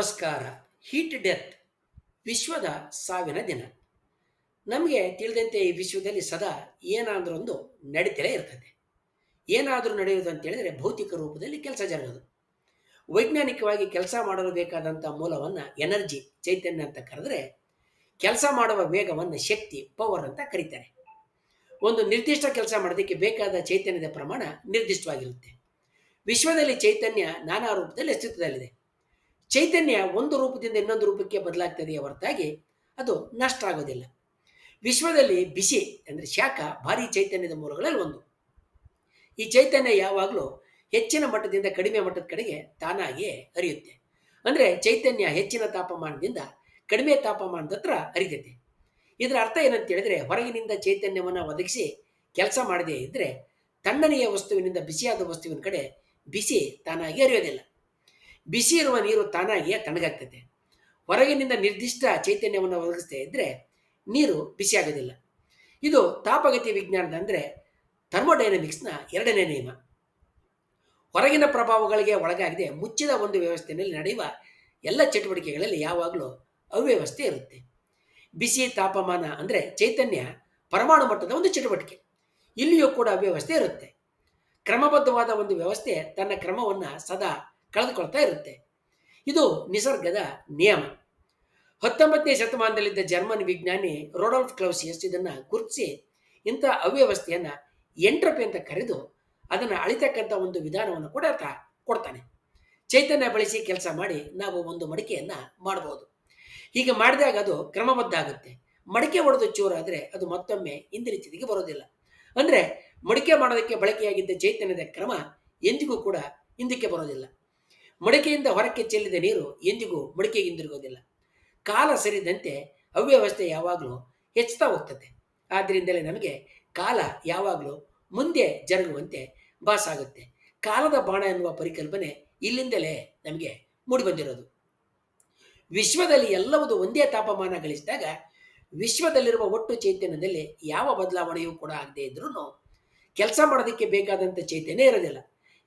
ನಮಸ್ಕಾರ. Heat death. ವಿಶ್ವದ ಸಾವಿನ ದಿನ. ನಮಗೆ ತಿಳಿದಂತೆ ಈ ವಿಶ್ವದಲ್ಲಿ ಸದಾ ಏನಾದರೂ ಒಂದು ನಡೀತಲೇ ಇರ್ತದೆ. ಏನಾದರೂ ನಡೆಯುವುದು ಅಂತ ಹೇಳಿದರೆ ಭೌತಿಕ ರೂಪದಲ್ಲಿ ಕೆಲಸ ಜರುಗೋದು. ವೈಜ್ಞಾನಿಕವಾಗಿ ಕೆಲಸ ಮಾಡಲು ಬೇಕಾದಂಥ ಮೂಲವನ್ನು ಎನರ್ಜಿ, ಚೈತನ್ಯ ಅಂತ ಕರೆದ್ರೆ ಕೆಲಸ ಮಾಡುವ ವೇಗವನ್ನು ಶಕ್ತಿ, ಪವರ್ ಅಂತ ಕರೀತಾರೆ. ಒಂದು ನಿರ್ದಿಷ್ಟ ಕೆಲಸ ಮಾಡೋದಕ್ಕೆ ಬೇಕಾದ ಚೈತನ್ಯದ ಪ್ರಮಾಣ ನಿರ್ದಿಷ್ಟವಾಗಿರುತ್ತೆ. ವಿಶ್ವದಲ್ಲಿ ಚೈತನ್ಯ ನಾನಾ ರೂಪದಲ್ಲಿ ಅಸ್ತಿತ್ವದಲ್ಲಿದೆ. ಚೈತನ್ಯ ಒಂದು ರೂಪದಿಂದ ಇನ್ನೊಂದು ರೂಪಕ್ಕೆ ಬದಲಾಗ್ತದೆ ಹೊರತಾಗಿ ಅದು ನಷ್ಟ ಆಗೋದಿಲ್ಲ. ವಿಶ್ವದಲ್ಲಿ ಬಿಸಿ ಅಂದರೆ ಶಾಖ ಭಾರಿ ಚೈತನ್ಯದ ಮೂಲಗಳಲ್ಲಿ ಒಂದು. ಈ ಚೈತನ್ಯ ಯಾವಾಗಲೂ ಹೆಚ್ಚಿನ ಮಟ್ಟದಿಂದ ಕಡಿಮೆ ಮಟ್ಟದ ಕಡೆಗೆ ತಾನಾಗಿಯೇ ಹರಿಯುತ್ತೆ. ಅಂದರೆ ಚೈತನ್ಯ ಹೆಚ್ಚಿನ ತಾಪಮಾನದಿಂದ ಕಡಿಮೆ ತಾಪಮಾನದ ಹತ್ರ ಹರಿತೈತೆ. ಇದರ ಅರ್ಥ ಏನಂತ ಹೇಳಿದ್ರೆ ಹೊರಗಿನಿಂದ ಚೈತನ್ಯವನ್ನು ಒದಗಿಸಿ ಕೆಲಸ ಮಾಡದೇ ಇದ್ದರೆ ತಣ್ಣನೆಯ ವಸ್ತುವಿನಿಂದ ಬಿಸಿಯಾದ ವಸ್ತುವಿನ ಕಡೆ ಬಿಸಿ ತಾನಾಗಿ ಹರಿಯೋದಿಲ್ಲ. ಬಿಸಿ ಇರುವ ನೀರು ತಾನಾಗಿಯೇ ತಣ್ಣಗಾಗ್ತದೆ. ಹೊರಗಿನಿಂದ ನಿರ್ದಿಷ್ಟ ಚೈತನ್ಯವನ್ನು ಒದಗಿಸ್ತಾ ಇದ್ದರೆ ನೀರು ಬಿಸಿಯಾಗೋದಿಲ್ಲ ಇದು ತಾಪಗತಿ ವಿಜ್ಞಾನದ ಅಂದರೆ ಥರ್ಮೋಡೈನಮಿಕ್ಸ್ನ ಎರಡನೇ ನಿಯಮ. ಹೊರಗಿನ ಪ್ರಭಾವಗಳಿಗೆ ಒಳಗಾಗದೆ ಮುಚ್ಚಿದ ಒಂದು ವ್ಯವಸ್ಥೆಯಲ್ಲಿ ನಡೆಯುವ ಎಲ್ಲ ಚಟುವಟಿಕೆಗಳಲ್ಲಿ ಯಾವಾಗಲೂ ಅವ್ಯವಸ್ಥೆ ಇರುತ್ತೆ. ಬಿಸಿ ತಾಪಮಾನ ಅಂದರೆ ಚೈತನ್ಯ ಪರಮಾಣು ಮಟ್ಟದ ಒಂದು ಚಟುವಟಿಕೆ. ಇಲ್ಲಿಯೂ ಕೂಡ ಅವ್ಯವಸ್ಥೆ ಇರುತ್ತೆ. ಕ್ರಮಬದ್ಧವಾದ ಒಂದು ವ್ಯವಸ್ಥೆ ತನ್ನ ಕ್ರಮವನ್ನು ಸದಾ ಕಳೆದುಕೊಳ್ತಾ ಇರುತ್ತೆ. ಇದು ನಿಸರ್ಗದ ನಿಯಮ. ಹತ್ತೊಂಬತ್ತನೇ ಶತಮಾನದಲ್ಲಿದ್ದ ಜರ್ಮನ್ ವಿಜ್ಞಾನಿ ರೋಡಾಲ್ಫ್ ಕ್ಲೌಸಿಯಸ್ ಇದನ್ನು ಗುರುತಿಸಿ ಇಂಥ ಅವ್ಯವಸ್ಥೆಯನ್ನು ಎಂಟ್ರಪಿ ಅಂತ ಕರೆದು ಅದನ್ನು ಅಳಿತಕ್ಕಂಥ ಒಂದು ವಿಧಾನವನ್ನು ಕೂಡ ಆತ ಕೊಡ್ತಾನೆ. ಚೈತನ್ಯ ಬಳಸಿ ಕೆಲಸ ಮಾಡಿ ನಾವು ಒಂದು ಮಡಿಕೆಯನ್ನು ಮಾಡಬಹುದು ಹೀಗೆ ಮಾಡಿದಾಗ ಅದು ಕ್ರಮಬದ್ಧ ಆಗುತ್ತೆ. ಮಡಿಕೆ ಒಡೆದು ಚೂರಾದರೆ ಅದು ಮತ್ತೊಮ್ಮೆ ಇಂದಿನ ಬರೋದಿಲ್ಲ. ಅಂದರೆ ಮಡಿಕೆ ಮಾಡೋದಕ್ಕೆ ಬಳಕೆಯಾಗಿದ್ದ ಚೈತನ್ಯದ ಕ್ರಮ ಎಂದಿಗೂ ಕೂಡ ಹಿಂದಕ್ಕೆ ಬರೋದಿಲ್ಲ. ಮಡಿಕೆಯಿಂದ ಹೊರಕ್ಕೆ ಚೆಲ್ಲಿದ ನೀರು ಎಂದಿಗೂ ಮಡಿಕೆಗೆ ಹಿಂದಿರುಗೋದಿಲ್ಲ ಕಾಲ ಸರಿದಂತೆ ಅವ್ಯವಸ್ಥೆ ಯಾವಾಗಲೂ ಹೆಚ್ಚುತ್ತಾ ಹೋಗ್ತದೆ. ಆದ್ದರಿಂದಲೇ ನಮಗೆ ಕಾಲ ಯಾವಾಗಲೂ ಮುಂದೆ ಜರುಗುವಂತೆ ಭಾಸಾಗುತ್ತೆ. ಕಾಲದ ಬಾಣ ಎನ್ನುವ ಪರಿಕಲ್ಪನೆ ಇಲ್ಲಿಂದಲೇ ನಮಗೆ ಮೂಡಿಬಂದಿರೋದು. ವಿಶ್ವದಲ್ಲಿ ಎಲ್ಲವೂ ಒಂದೇ ತಾಪಮಾನ ಗಳಿಸಿದಾಗ ವಿಶ್ವದಲ್ಲಿರುವ ಒಟ್ಟು ಚೈತನ್ಯದಲ್ಲಿ ಯಾವ ಬದಲಾವಣೆಯೂ ಕೂಡ ಆಗದೇ ಇದ್ರೂ ಕೆಲಸ ಮಾಡೋದಕ್ಕೆ ಬೇಕಾದಂಥ ಚೈತನ್ಯ ಇರೋದಿಲ್ಲ.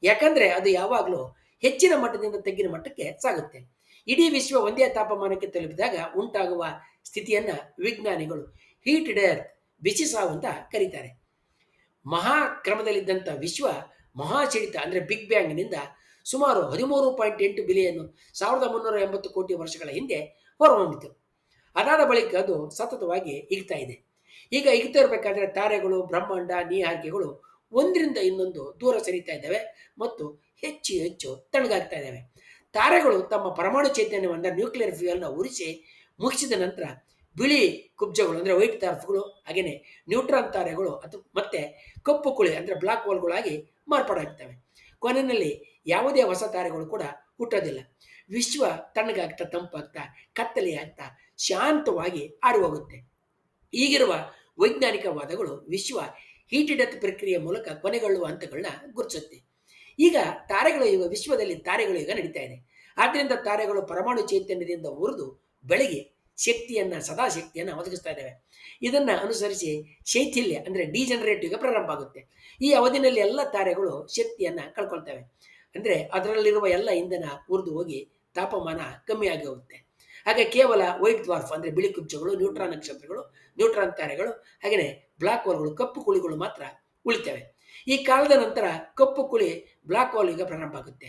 ಯಾಕಂದರೆ ಅದು ಯಾವಾಗಲೂ ಹೆಚ್ಚಿನ ಮಟ್ಟದಿಂದ ತಗ್ಗಿನ ಮಟ್ಟಕ್ಕೆ ಸಾಗುತ್ತೆ ಇಡೀ ವಿಶ್ವ ಒಂದೇ ತಾಪಮಾನಕ್ಕೆ ತಲುಪಿದಾಗ ಉಂಟಾಗುವ ಸ್ಥಿತಿಯನ್ನ ವಿಜ್ಞಾನಿಗಳು ಹೀಟ್ ಡೇರ್ ಬಿಸಿ ಸಾವು ಅಂತ ಕರೀತಾರೆ. ಮಹಾಕ್ರಮದಲ್ಲಿದ್ದಂಥ ವಿಶ್ವ ಮಹಾಚಳಿತ ಅಂದರೆ ಬಿಗ್ ಬ್ಯಾಂಗ್ನಿಂದ ಸುಮಾರು ಹದಿಮೂರು ಪಾಯಿಂಟ್ ಎಂಟು ಬಿಲಿಯನ್ ಸಾವಿರದ ಮುನ್ನೂರ ಎಂಬತ್ತು ಕೋಟಿ ವರ್ಷಗಳ ಹಿಂದೆ ಹೊರಹೊಮ್ಮಿತು. ಅದಾದ ಬಳಿಕ ಅದು ಸತತವಾಗಿ ಇಗ್ತಾ ಇದೆ. ಈಗ ಇಗ್ತಾ ಇರಬೇಕಾದ್ರೆ ತಾರೆಗಳು, ಬ್ರಹ್ಮಾಂಡ, ನೀಹಾರಿಕೆಗಳು ಒಂದರಿಂದ ಇನ್ನೊಂದು ದೂರ ಸರಿತಾ ಇದ್ದಾವೆ ಮತ್ತು ಹೆಚ್ಚು ಹೆಚ್ಚು ತಣ್ಣಗಾಗ್ತಾ ಇದ್ದಾವೆ. ತಾರೆಗಳು ತಮ್ಮ ಪರಮಾಣು ಚೈತನ್ಯವನ್ನು ನ್ಯೂಕ್ಲಿಯರ್ ಫ್ಯೂಯಲ್ನ ಉರಿಸಿ ಮುಗಿಸಿದ ನಂತರ ಬಿಳಿ ಕುಬ್ಜಗಳು ಅಂದರೆ ವೈಟ್ ತಾರ್ಫ್ಗಳು ಹಾಗೆಯೇ ನ್ಯೂಟ್ರಾನ್ ತಾರೆಗಳು ಅಥವಾ ಮತ್ತೆ ಕಪ್ಪು ಕುಳಿ ಅಂದರೆ ಬ್ಲಾಕ್ ಹೋಲ್ಗಳಾಗಿ ಮಾರ್ಪಾಡಾಗ್ತವೆ. ಕೊನೆಯಲ್ಲಿ ಯಾವುದೇ ಹೊಸ ತಾರೆಗಳು ಕೂಡ ಹುಟ್ಟೋದಿಲ್ಲ. ವಿಶ್ವ ತಣ್ಣಗಾಗ್ತಾ ತಂಪಾಗ್ತಾ ಕತ್ತಲೆಯಾಗ್ತಾ ಶಾಂತವಾಗಿ ಆಡಿ ಹೋಗುತ್ತೆ. ಈಗಿರುವ ವೈಜ್ಞಾನಿಕ ವಾದಗಳು ವಿಶ್ವ ಹೀಟ್ ಡೆತ್ ಪ್ರಕ್ರಿಯೆ ಮೂಲಕ ಕೊನೆಗೊಳ್ಳುವ ಹಂತಗಳನ್ನ ಗುರುತಿಸುತ್ತೆ. ಈಗ ತಾರೆಗಳು ಯುಗ ವಿಶ್ವದಲ್ಲಿ ತಾರೆಗಳು ಯುಗ ನಡೀತಾ ಇದೆ. ಆದ್ದರಿಂದ ತಾರೆಗಳು ಪರಮಾಣು ಚೈತನ್ಯದಿಂದ ಉರಿದು ಬೆಳಗ್ಗೆ ಶಕ್ತಿಯನ್ನು ಸದಾ ಶಕ್ತಿಯನ್ನ ಒದಗಿಸ್ತಾ ಇದ್ದಾವೆ ಇದನ್ನು ಅನುಸರಿಸಿ ಶೈಥಿಲ್ಯ ಅಂದರೆ ಡಿಜನರೇಟ್ ಈಗ ಪ್ರಾರಂಭ ಆಗುತ್ತೆ. ಈ ಅವಧಿನಲ್ಲಿ ಎಲ್ಲ ತಾರೆಗಳು ಶಕ್ತಿಯನ್ನು ಕಳ್ಕೊಳ್ತವೆ. ಅಂದರೆ ಅದರಲ್ಲಿರುವ ಎಲ್ಲ ಇಂಧನ ಉರಿದು ಹೋಗಿ ತಾಪಮಾನ ಕಮ್ಮಿಯಾಗಿ ಹೋಗುತ್ತೆ. ಹಾಗೆ ಕೇವಲ ವೈಟ್ ದ್ವಾರ್ಫ್ ಅಂದರೆ ಬಿಳಿ ಕುಬ್ಜಗಳು, ನ್ಯೂಟ್ರಾನ್ ನಕ್ಷತ್ರಗಳು, ನ್ಯೂಟ್ರಾನ್ ತಾರೆಗಳು ಹಾಗೆಯೇ ಬ್ಲಾಕ್ ಹೋಲ್ಗಳು, ಕಪ್ಪು ಕುಳಿಗಳು ಮಾತ್ರ ಉಳಿತವೆ. ಈ ಕಾಲದ ನಂತರ ಕಪ್ಪು ಕುಳಿ ಬ್ಲಾಕ್ ಹೋಲ್ ಈಗ ಪ್ರಾರಂಭ ಆಗುತ್ತೆ.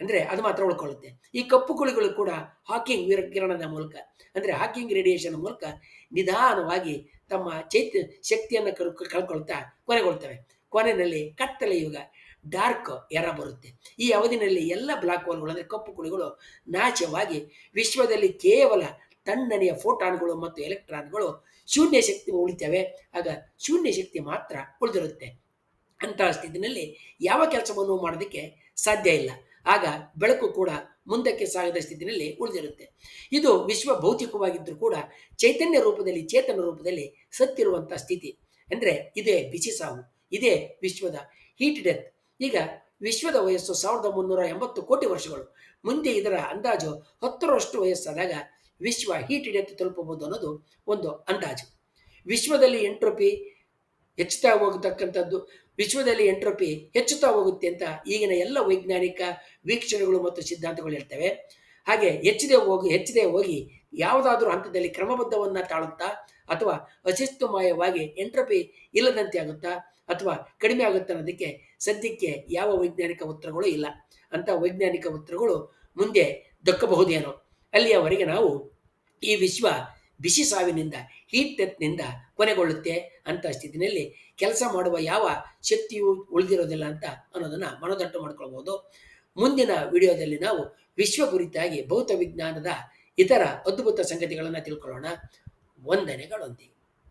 ಅಂದರೆ ಅದು ಮಾತ್ರ ಉಳ್ಕೊಳ್ಳುತ್ತೆ. ಈ ಕಪ್ಪು ಕುಳಿಗಳು ಕೂಡ ಹಾಕಿಂಗ್ ವಿರಕಿರಣದ ಮೂಲಕ, ಅಂದರೆ ಹಾಕಿಂಗ್ ರೇಡಿಯೇಷನ್ ಮೂಲಕ ನಿಧಾನವಾಗಿ ತಮ್ಮ ಚೈತ್ಯ ಶಕ್ತಿಯನ್ನು ಕಲ್ ಕಳ್ಕೊಳ್ತಾ ಕೊನೆಗೊಳ್ತವೆ. ಕೊನೆಯಲ್ಲಿ ಕತ್ತಲೆ ಯುಗ ಡಾರ್ಕ್ ಎರ ಬರುತ್ತೆ. ಈ ಅವಧಿನಲ್ಲಿ ಎಲ್ಲ ಬ್ಲಾಕ್ ಹೋಲ್ಗಳು ಅಂದರೆ ಕಪ್ಪು ಕುಳಿಗಳು ನಾಶವಾಗಿ ವಿಶ್ವದಲ್ಲಿ ಕೇವಲ ತಣ್ಣನೆಯ ಫೋಟಾನ್ಗಳು ಮತ್ತು ಎಲೆಕ್ಟ್ರಾನ್ಗಳು ಶೂನ್ಯ ಶಕ್ತಿ ಉಳಿತವೆ. ಆಗ ಶೂನ್ಯ ಶಕ್ತಿ ಮಾತ್ರ ಉಳಿದಿರುತ್ತೆ. ಅಂತಹ ಸ್ಥಿತಿನಲ್ಲಿ ಯಾವ ಕೆಲಸವನ್ನು ಮಾಡೋದಕ್ಕೆ ಸಾಧ್ಯ ಇಲ್ಲ. ಆಗ ಬೆಳಕು ಕೂಡ ಮುಂದಕ್ಕೆ ಸಾಗದ ಸ್ಥಿತಿನಲ್ಲಿ ಉಳಿದಿರುತ್ತೆ. ಇದು ವಿಶ್ವ ಭೌತಿಕವಾಗಿದ್ದರೂ ಕೂಡ ಚೈತನ್ಯ ರೂಪದಲ್ಲಿ, ಚೇತನ ರೂಪದಲ್ಲಿ ಸತ್ತಿರುವಂಥ ಸ್ಥಿತಿ. ಅಂದರೆ ಇದೇ ಬಿಸಿ ಸಾವು, ಇದೇ ವಿಶ್ವದ ಹೀಟ್ ಡೆತ್ ಈಗ ವಿಶ್ವದ ವಯಸ್ಸು ಸಾವಿರದ ಮುನ್ನೂರ ಎಂಬತ್ತು ಕೋಟಿ ವರ್ಷಗಳು. ಮುಂದೆ ಇದರ ಅಂದಾಜು ಹತ್ತರಷ್ಟು ವಯಸ್ಸಾದಾಗ ವಿಶ್ವ ಹೀಟ್ ಡೆತ್ ತಲುಪಬಹುದು ಅನ್ನೋದು ಒಂದು ಅಂದಾಜು. ವಿಶ್ವದಲ್ಲಿ ಎಂಟ್ರೋಪಿ ಹೆಚ್ಚುತ್ತಾ ಹೋಗತಕ್ಕಂಥದ್ದು, ವಿಶ್ವದಲ್ಲಿ ಎಂಟ್ರೋಪಿ ಹೆಚ್ಚುತ್ತಾ ಹೋಗುತ್ತೆ ಅಂತ ಈಗಿನ ಎಲ್ಲ ವೈಜ್ಞಾನಿಕ ವೀಕ್ಷಣೆಗಳು ಮತ್ತು ಸಿದ್ಧಾಂತಗಳು ಹೇಳ್ತವೆ. ಹಾಗೆ ಹೆಚ್ಚಿದೆ ಹೋಗಿ ಹೆಚ್ಚಿದೆ ಹೋಗಿ ಯಾವುದಾದ್ರೂ ಹಂತದಲ್ಲಿ ಕ್ರಮಬದ್ಧವನ್ನ ತಾಳುತ್ತಾ ಅಥವಾ ಅಶಿಸ್ತುಮಯವಾಗಿ ಎಂಟ್ರಪಿ ಇಲ್ಲದಂತೆ ಆಗುತ್ತಾ ಅಥವಾ ಕಡಿಮೆ ಆಗುತ್ತಾ ಅನ್ನೋದಕ್ಕೆ ಸದ್ಯಕ್ಕೆ ಯಾವ ವೈಜ್ಞಾನಿಕ ಉತ್ತರಗಳು ಇಲ್ಲ. ಅಂತ ವೈಜ್ಞಾನಿಕ ಉತ್ತರಗಳು ಮುಂದೆ ದಕ್ಕಬಹುದೇನೋ. ಅಲ್ಲಿಯವರೆಗೆ ನಾವು ಈ ವಿಶ್ವ ಬಿಸಿ ಸಾವಿನಿಂದ ಹೀಟ್ ಡೆತ್ನಿಂದ ಕೊನೆಗೊಳ್ಳುತ್ತೆ ಅಂತ ಸ್ಥಿತಿನಲ್ಲಿ ಕೆಲಸ ಮಾಡುವ ಯಾವ ಶಕ್ತಿಯೂ ಉಳಿದಿರೋದಿಲ್ಲ ಅಂತ ಅನ್ನೋದನ್ನ ಮನದಟ್ಟು ಮಾಡ್ಕೊಳ್ಬಹುದು ಮುಂದಿನ ವಿಡಿಯೋದಲ್ಲಿ ನಾವು ವಿಶ್ವ ಕುರಿತಾಗಿ ಭೌತ ವಿಜ್ಞಾನದ ಇತರ ಅದ್ಭುತ ಸಂಗತಿಗಳನ್ನು ತಿಳ್ಕೊಳ್ಳೋಣ. ವಂದನೆಗಳೊಂದಿಗೆ.